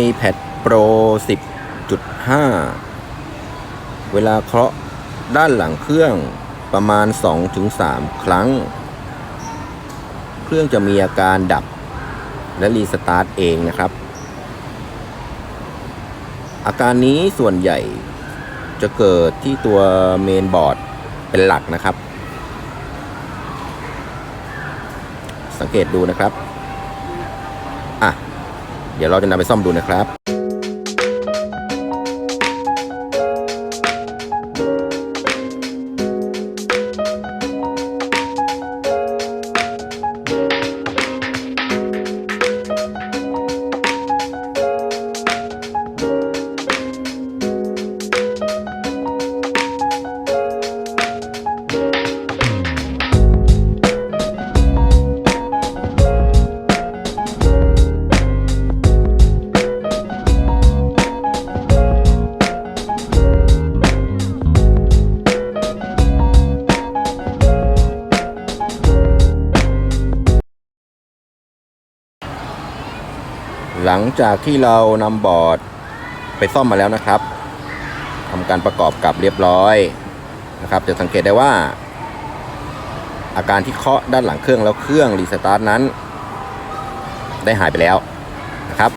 iPad Pro 10.5 เวลาเคาะด้านหลังเครื่องประมาณ 2-3 ครั้ง เครื่องจะมีอาการดับและรีสตาร์ทเองนะครับ อาการนี้ส่วนใหญ่จะเกิดที่ตัวเมนบอร์ดเป็นหลักนะครับ สังเกตดูนะครับ อะ ดี๋ยวเราจะนำไปซ่อมดูนะครับ หลังจากที่เรานำบอร์ดไปซ่อมมาแล้วนะครับทำการประกอบกับเรียบร้อยนะครับ จะสังเกตได้ว่า อาการที่เคาะด้านหลังเครื่องแล้วเครื่องรีสตาร์ทนั้น ได้หายไปแล้ว